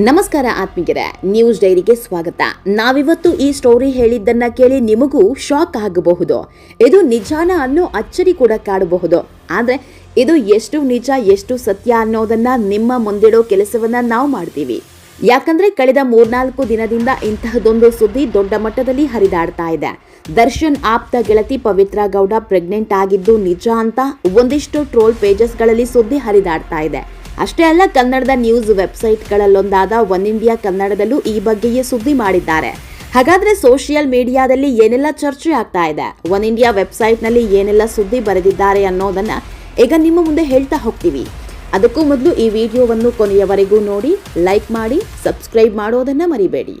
ನಮಸ್ಕಾರ ಆತ್ಮೀಗೆರೆ ನ್ಯೂಸ್ ಡೈರಿಗೆ ಸ್ವಾಗತ. ನಾವಿವತ್ತು ಈ ಸ್ಟೋರಿ ಹೇಳಿದ್ದನ್ನ ಕೇಳಿ ನಿಮಗೂ ಶಾಕ್ ಆಗಬಹುದು. ಇದು ನಿಜಾನ ಅನ್ನೋ ಅಚ್ಚರಿ ಕೂಡ ಕಾಡಬಹುದು. ಆದರೆ, ಇದು ಎಷ್ಟು ನಿಜ, ಎಷ್ಟು ಸತ್ಯ ಅನ್ನೋದನ್ನ ನಿಮ್ಮ ಮುಂದಿಡೋ ಕೆಲಸವನ್ನ ನಾವು ಮಾಡ್ತೀವಿ. ಯಾಕಂದ್ರೆ, ಕಳೆದ ಮೂರ್ನಾಲ್ಕು ದಿನದಿಂದ ಇಂತಹದೊಂದು ಸುದ್ದಿ ದೊಡ್ಡ ಮಟ್ಟದಲ್ಲಿ ಹರಿದಾಡ್ತಾ ಇದೆ. ದರ್ಶನ್ ಆಪ್ತ ಗೆಳತಿ ಪವಿತ್ರ ಗೌಡ ಪ್ರೆಗ್ನೆಂಟ್ ಆಗಿದ್ದು ನಿಜ ಅಂತ ಒಂದಿಷ್ಟು ಟ್ರೋಲ್ ಪೇಜಸ್ಗಳಲ್ಲಿ ಸುದ್ದಿ ಹರಿದಾಡ್ತಾ ಇದೆ. ಅಷ್ಟೇ ಅಲ್ಲ, ಕನ್ನಡದ ನ್ಯೂಸ್ ವೆಬ್ಸೈಟ್ಗಳಲ್ಲೊಂದಾದ ಒನ್ ಇಂಡಿಯಾ ಕನ್ನಡದಲ್ಲೂ ಈ ಬಗ್ಗೆಯೇ ಸುದ್ದಿ ಮಾಡಿದ್ದಾರೆ. ಹಾಗಾದ್ರೆ ಸೋಷಿಯಲ್ ಮೀಡಿಯಾದಲ್ಲಿ ಏನೆಲ್ಲ ಚರ್ಚೆ ಆಗ್ತಾ ಇದೆ? ಒನ್ ಇಂಡಿಯಾ ವೆಬ್ಸೈಟ್ನಲ್ಲಿ ಏನೆಲ್ಲ ಸುದ್ದಿ ಬರೆದಿದ್ದಾರೆ ಅನ್ನೋದನ್ನ ಈಗ ನಿಮ್ಮ ಮುಂದೆ ಹೇಳ್ತಾ ಹೋಗ್ತೀವಿ. ಅದಕ್ಕೂ ಮೊದಲು ಈ ವಿಡಿಯೋವನ್ನು ಕೊನೆಯವರೆಗೂ ನೋಡಿ ಲೈಕ್ ಮಾಡಿ ಸಬ್ಸ್ಕ್ರೈಬ್ ಮಾಡೋದನ್ನ ಮರಿಬೇಡಿ.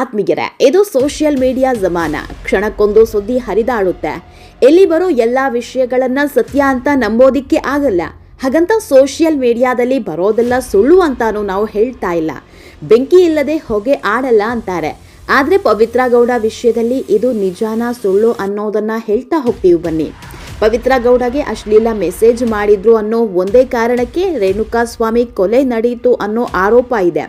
ಆತ್ಮೀಯರೇ, ಇದು ಸೋಷಿಯಲ್ ಮೀಡಿಯಾ ಜಮಾನ. ಕ್ಷಣಕ್ಕೊಂದು ಸುದ್ದಿ ಹರಿದಾಡುತ್ತೆ. ಎಲ್ಲಿ ಬರೋ ಎಲ್ಲ ವಿಷಯಗಳನ್ನ ಸತ್ಯ ಅಂತ ನಂಬೋದಿಕ್ಕೆ ಆಗಲ್ಲ. ಹಾಗಂತ ಸೋಷಿಯಲ್ ಮೀಡಿಯಾದಲ್ಲಿ ಬರೋದೆಲ್ಲ ಸುಳ್ಳು ಅಂತಾನೂ ನಾವು ಹೇಳ್ತಾ ಇಲ್ಲ. ಬೆಂಕಿ ಇಲ್ಲದೆ ಹೊಗೆ ಆಡಲ್ಲ ಅಂತಾರೆ. ಆದರೆ ಪವಿತ್ರ ಗೌಡ ವಿಷಯದಲ್ಲಿ ಇದು ನಿಜಾನ ಸುಳ್ಳು ಅನ್ನೋದನ್ನ ಹೇಳ್ತಾ ಹೋಗ್ತೀವಿ ಬನ್ನಿ. ಪವಿತ್ರ ಗೌಡಗೆ ಅಶ್ಲೀಲ ಮೆಸೇಜ್ ಮಾಡಿದ್ರು ಅನ್ನೋ ಒಂದೇ ಕಾರಣಕ್ಕೆ ರೇಣುಕಾ ಸ್ವಾಮಿ ಕೊಲೆ ನಡೆಯಿತು ಅನ್ನೋ ಆರೋಪ ಇದೆ.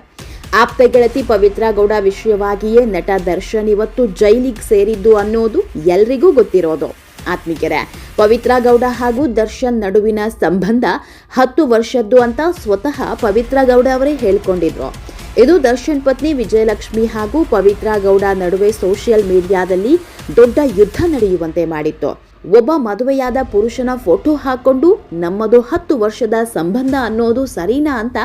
ಆಪ್ತ ಗೆಳತಿ ಪವಿತ್ರ ಗೌಡ ವಿಷಯವಾಗಿಯೇ ನಟ ದರ್ಶನ್ ಇವತ್ತು ಜೈಲಿಗೆ ಸೇರಿದ್ದು ಅನ್ನೋದು ಎಲ್ರಿಗೂ ಗೊತ್ತಿರೋದು. ಆತ್ಮೀಗೆರೆ ಪವಿತ್ರ ಗೌಡ ಹಾಗೂ ದರ್ಶನ್ ನಡುವಿನ ಸಂಬಂಧ ಹತ್ತು ವರ್ಷದ್ದು ಅಂತ ಸ್ವತಃ ಪವಿತ್ರ ಗೌಡ ಅವರೇ ಹೇಳ್ಕೊಂಡಿದ್ರು. ಇದು ದರ್ಶನ್ ಪತ್ನಿ ವಿಜಯಲಕ್ಷ್ಮಿ ಹಾಗೂ ಪವಿತ್ರ ಗೌಡ ನಡುವೆ ಸೋಷಿಯಲ್ ಮೀಡಿಯಾದಲ್ಲಿ ದೊಡ್ಡ ಯುದ್ಧ ನಡೆಯುವಂತೆ ಮಾಡಿತ್ತು. ಒಬ್ಬ ಮದುವೆಯಾದ ಪುರುಷನ ಫೋಟೋ ಹಾಕೊಂಡು ನಮ್ಮದು ಹತ್ತು ವರ್ಷದ ಸಂಬಂಧ ಅನ್ನೋದು ಸರಿನಾ ಅಂತ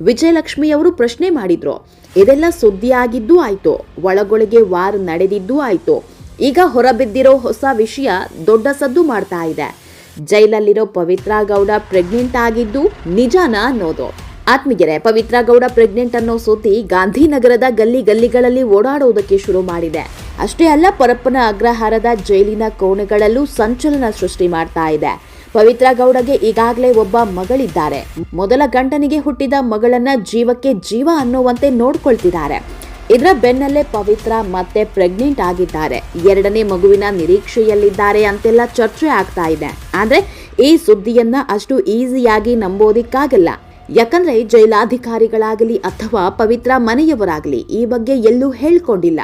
ವಿಜಯಲಕ್ಷ್ಮಿ ಅವರು ಪ್ರಶ್ನೆ ಮಾಡಿದ್ರು. ಇದೆಲ್ಲ ಸುದ್ದಿಯಾಗಿದ್ದೂ ಆಯ್ತು. ಒಳಗೊಳಗೆ ವಾರ್ ನಡೆದಿದ್ದೂ ಆಯ್ತು. ಈಗ ಹೊರಬಿದ್ದಿರೋ ಹೊಸ ವಿಷಯ ದೊಡ್ಡ ಸದ್ದು ಮಾಡ್ತಾ ಇದೆ. ಜೈಲಲ್ಲಿರೋ ಪವಿತ್ರ ಗೌಡ ಪ್ರೆಗ್ನೆಂಟ್ ಆಗಿದ್ದು ನಿಜಾನ ಅನ್ನೋದು. ಆತ್ಮೀಗೆರೆ ಪವಿತ್ರ ಗೌಡ ಪ್ರೆಗ್ನೆಂಟ್ ಅನ್ನೋ ಸುದ್ದಿ ಗಾಂಧಿನಗರದ ಗಲ್ಲಿ ಗಲ್ಲಿಗಳಲ್ಲಿ ಓಡಾಡುವುದಕ್ಕೆ ಶುರು ಮಾಡಿದೆ. ಅಷ್ಟೇ ಅಲ್ಲ, ಪರಪ್ಪನ ಅಗ್ರಹಾರದ ಜೈಲಿನ ಕೋಣೆಗಳಲ್ಲೂ ಸಂಚಲನ ಸೃಷ್ಟಿ ಮಾಡ್ತಾ ಇದೆ. ಪವಿತ್ರ ಗೌಡಗೆ ಈಗಾಗಲೇ ಒಬ್ಬ ಮಗಳಿದ್ದಾರೆ. ಮೊದಲ ಗಂಟನಿಗೆ ಹುಟ್ಟಿದ ಮಗಳನ್ನ ಜೀವಕ್ಕೆ ಜೀವ ಅನ್ನುವಂತೆ ನೋಡ್ಕೊಳ್ತಿದ್ದಾರೆ. ಇದರ ಬೆನ್ನಲ್ಲೇ ಪವಿತ್ರ ಮತ್ತೆ ಪ್ರೆಗ್ನೆಂಟ್ ಆಗಿದ್ದಾರೆ. ಎರಡನೇ ಮಗುವಿನ ನಿರೀಕ್ಷೆಯಲ್ಲಿದ್ದಾರೆ ಅಂತೆಲ್ಲ ಚರ್ಚೆ ಆಗ್ತಾ ಇದೆ. ಆದ್ರೆ ಈ ಸುದ್ದಿಯನ್ನ ಅಷ್ಟು ಈಸಿಯಾಗಿ ನಂಬೋದಿಕ್ಕಾಗಲ್ಲ. ಯಾಕಂದ್ರೆ ಜೈಲಾಧಿಕಾರಿಗಳಾಗಲಿ ಅಥವಾ ಪವಿತ್ರ ಮನೆಯವರಾಗಲಿ ಈ ಬಗ್ಗೆ ಎಲ್ಲೂ ಹೇಳ್ಕೊಂಡಿಲ್ಲ.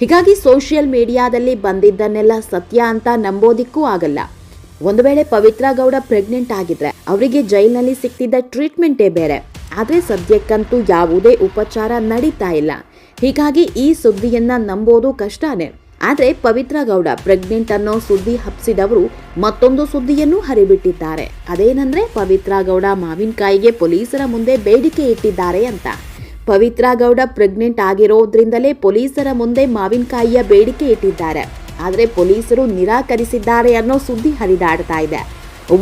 ಹೀಗಾಗಿ ಸೋಷಿಯಲ್ ಮೀಡಿಯಾದಲ್ಲಿ ಬಂದಿದ್ದನ್ನೆಲ್ಲ ಸತ್ಯ ಅಂತ ನಂಬೋದಿಕ್ಕೂ ಆಗಲ್ಲ. ಒಂದು ವೇಳೆ ಪವಿತ್ರ ಗೌಡ ಪ್ರೆಗ್ನೆಂಟ್ ಆಗಿದ್ರೆ ಅವರಿಗೆ ಜೈಲಿನಲ್ಲಿ ಸಿಕ್ತಿದ್ದ ಟ್ರೀಟ್ಮೆಂಟೇ ಬೇರೆ. ಆದರೆ ಸದ್ಯಕ್ಕಂತೂ ಯಾವುದೇ ಉಪಚಾರ ನಡೀತಾ ಇಲ್ಲ. ಹೀಗಾಗಿ ಈ ಸುದ್ದಿಯನ್ನ ನಂಬೋದು ಕಷ್ಟನೇ. ಆದರೆ ಪವಿತ್ರ ಗೌಡ ಪ್ರೆಗ್ನೆಂಟ್ ಅನ್ನೋ ಸುದ್ದಿ ಹಬ್ಸಿದವರು ಮತ್ತೊಂದು ಸುದ್ದಿಯನ್ನು ಹರಿಬಿಟ್ಟಿದ್ದಾರೆ. ಅದೇನಂದ್ರೆ ಪವಿತ್ರ ಗೌಡ ಮಾವಿನಕಾಯಿಗೆ ಪೊಲೀಸರ ಮುಂದೆ ಬೇಡಿಕೆ ಇಟ್ಟಿದ್ದಾರೆ ಅಂತ. ಪವಿತ್ರ ಗೌಡ ಪ್ರೆಗ್ನೆಂಟ್ ಆಗಿರೋದ್ರಿಂದಲೇ ಪೊಲೀಸರ ಮುಂದೆ ಮಾವಿನಕಾಯಿಯ ಬೇಡಿಕೆ ಇಟ್ಟಿದ್ದಾರೆ. ಆದರೆ ಪೊಲೀಸರು ನಿರಾಕರಿಸಿದ್ದಾರೆ ಅನ್ನೋ ಸುದ್ದಿ ಹರಿದಾಡ್ತಾ ಇದೆ.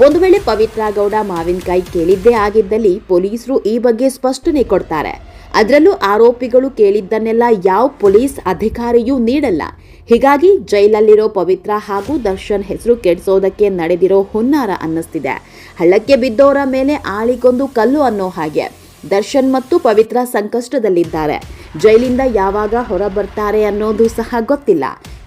ಒಂದು ವೇಳೆ ಪವಿತ್ರ ಗೌಡ ಮಾವಿನಕಾಯಿ ಕೇಳಿದ್ದೇ ಆಗಿದ್ದಲ್ಲಿ ಪೊಲೀಸರು ಈ ಬಗ್ಗೆ ಸ್ಪಷ್ಟನೆ ಕೊಡ್ತಾರೆ. ಅದರಲ್ಲೂ ಆರೋಪಿಗಳು ಕೇಳಿದ್ದನ್ನೆಲ್ಲ ಯಾವ ಪೊಲೀಸ್ ಅಧಿಕಾರಿಯೂ ನೀಡಲ್ಲ. ಹೀಗಾಗಿ ಜೈಲಲ್ಲಿರೋ ಪವಿತ್ರ ಹಾಗೂ ದರ್ಶನ್ ಹೆಸರು ಕೆಡಿಸೋದಕ್ಕೆ ನಡೆದಿರೋ ಹುನ್ನಾರ ಅನ್ನಿಸ್ತಿದೆ. ಹಳ್ಳಕ್ಕೆ ಬಿದ್ದವರ ಮೇಲೆ ಆಳಿಗೊಂದು ಕಲ್ಲು ಅನ್ನೋ ಹಾಗೆ. ದರ್ಶನ್ ಮತ್ತು ಪವಿತ್ರ ಸಂಕಷ್ಟದಲ್ಲಿದ್ದಾರೆ. ಜೈಲಿಂದ ಯಾವಾಗ ಹೊರ ಬರ್ತಾರೆ ಅನ್ನೋದು ಸಹ ಗೊತ್ತಿಲ್ಲ.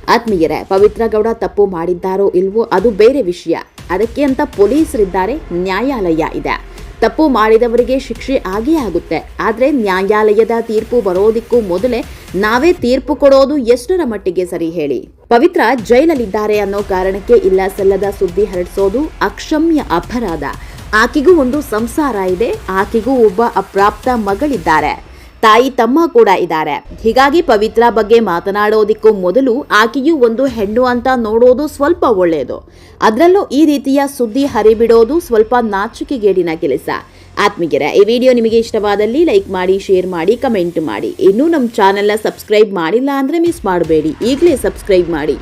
ಆತ್ಮೀಯರೇ, ಪವಿತ್ರ ಗೌಡ ತಪ್ಪು ಮಾಡಿದ್ದಾರೋ ಇಲ್ವೋ ಅದು ಬೇರೆ ವಿಷಯ. ಅದಕ್ಕೆ ಅಂತ ಪೊಲೀಸರಿದ್ದಾರೆ, ನ್ಯಾಯಾಲಯ ಇದೆ. ತಪ್ಪು ಮಾಡಿದವರಿಗೆ ಶಿಕ್ಷೆ ಆಗಿಯೇ ಆಗುತ್ತೆ. ಆದರೆ ನ್ಯಾಯಾಲಯದ ತೀರ್ಪು ಬರೋದಿಕ್ಕೂ ಮೊದಲೇ ನಾವೇ ತೀರ್ಪು ಕೊಡೋದು ಎಷ್ಟರ ಮಟ್ಟಿಗೆ ಸರಿ ಹೇಳಿ. ಪವಿತ್ರ ಜೈಲಲ್ಲಿದ್ದಾರೆ ಅನ್ನೋ ಕಾರಣಕ್ಕೆ ಇಲ್ಲ ಸಲ್ಲದ ಸುದ್ದಿ ಹರಡಿಸೋದು ಅಕ್ಷಮ್ಯ ಅಪರಾಧ. ಆಕೆಗೂ ಒಂದು ಸಂಸಾರ ಇದೆ, ಆಕೆಗೂ ಒಬ್ಬ ಅಪ್ರಾಪ್ತ ಮಗಳಿದ್ದಾರೆ. ತಾಯಿ ತಮ್ಮ ಕೂಡ ಇದ್ದಾರೆ. ಹೀಗಾಗಿ ಪವಿತ್ರ ಬಗ್ಗೆ ಮಾತನಾಡೋದಿಕ್ಕೂ ಮೊದಲು ಆಕೆಯು ಒಂದು ಹೆಣ್ಣು ಅಂತ ನೋಡೋದು ಸ್ವಲ್ಪ ಒಳ್ಳೆಯದು ಅದರಲ್ಲೂ ಈ ರೀತಿಯ ಸುದ್ದಿ ಹರಿಬಿಡೋದು ಸ್ವಲ್ಪ ನಾಚಿಕೆಗೇಡಿನ ಕೆಲಸ. ಆತ್ಮೀಗೆರೆ ಈ ವಿಡಿಯೋ ನಿಮಗೆ ಇಷ್ಟವಾದಲ್ಲಿ ಲೈಕ್ ಮಾಡಿ, ಶೇರ್ ಮಾಡಿ, ಕಮೆಂಟ್ ಮಾಡಿ. ಇನ್ನೂ ನಮ್ಮ ಚಾನೆಲ್ನ ಸಬ್ಸ್ಕ್ರೈಬ್ ಮಾಡಿಲ್ಲ ಅಂದರೆ ಮಿಸ್ ಮಾಡಬೇಡಿ. ಈಗಲೇ ಸಬ್ಸ್ಕ್ರೈಬ್ ಮಾಡಿ.